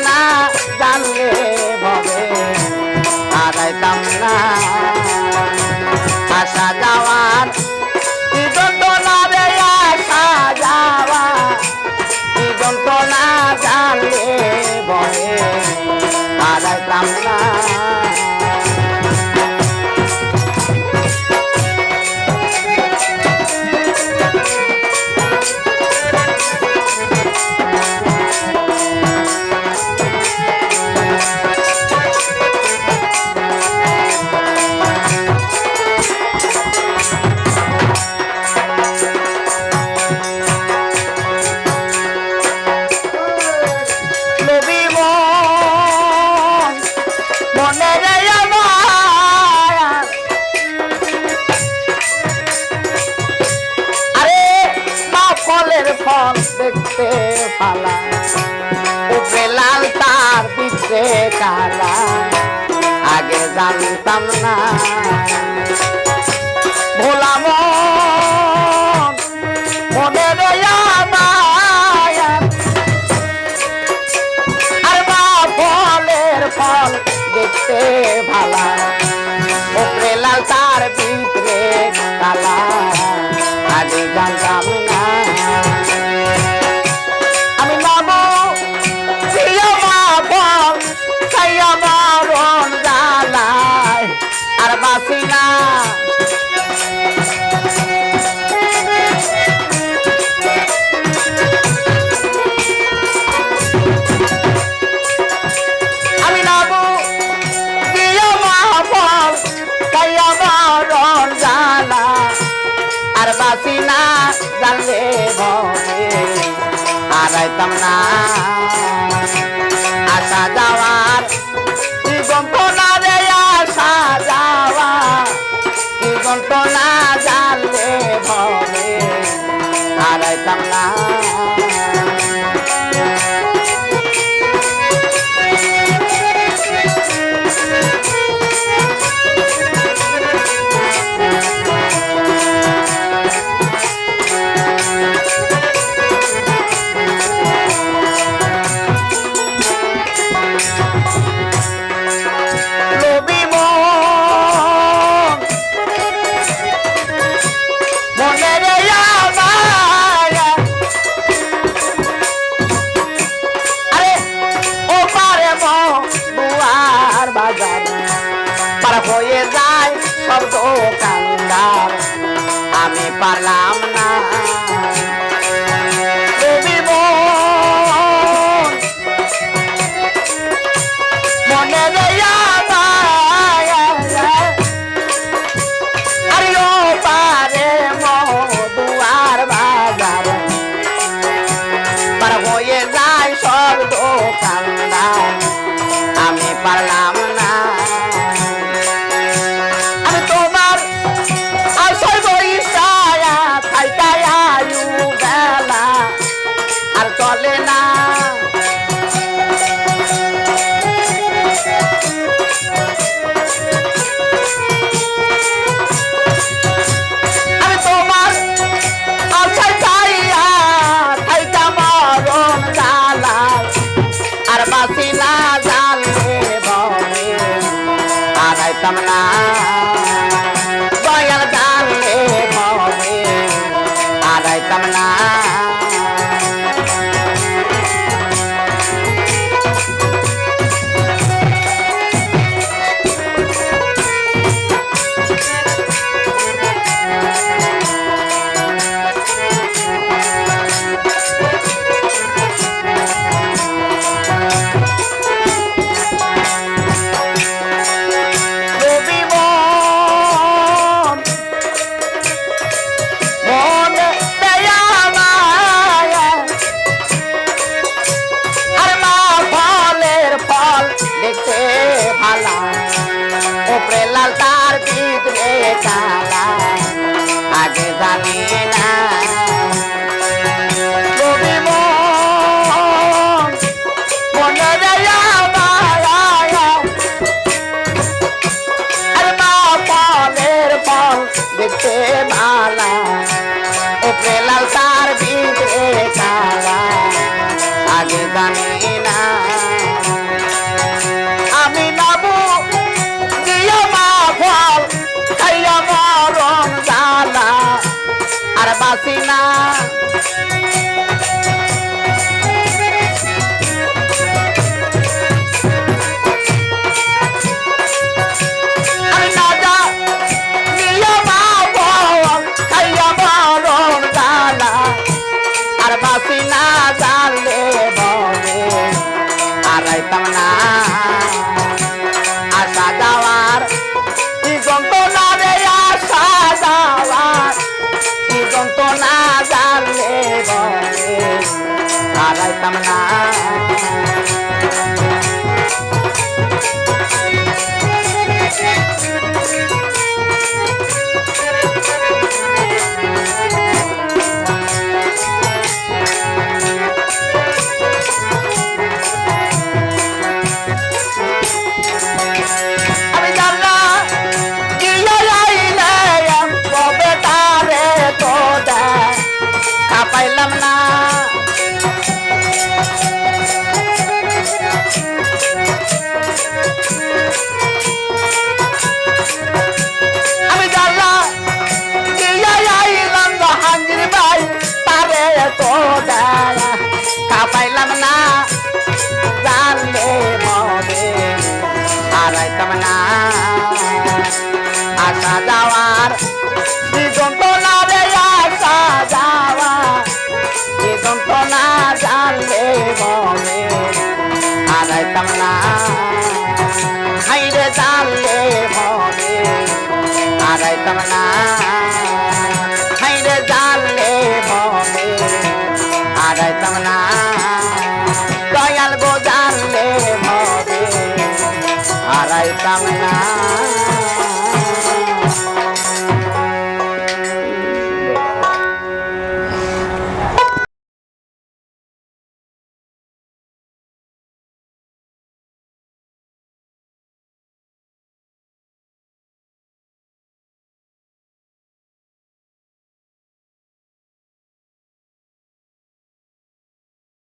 জানা জানলে পালা। উপরে লাল তার কালা আগে জানতাম না। ভোলাম মনে আর ফলের ফল ভালা। লাল তার পিছরে কালা। আগে জানতাম না। পারলে ভবে হারাইতাম না। পার হয়ে যায় সব দোকানদার আমি পারলাম ramana কালা উপরে লাল তার ভিতরে কালা আগে জানি না। দেখতে ভালা উপরে লাল তার ভিতরে কালা আগে জানি পারতাম না হাইরে জানলে মনে আড়াইতাম না। দয়াল গো জানলে মনে আড়াইতাম না।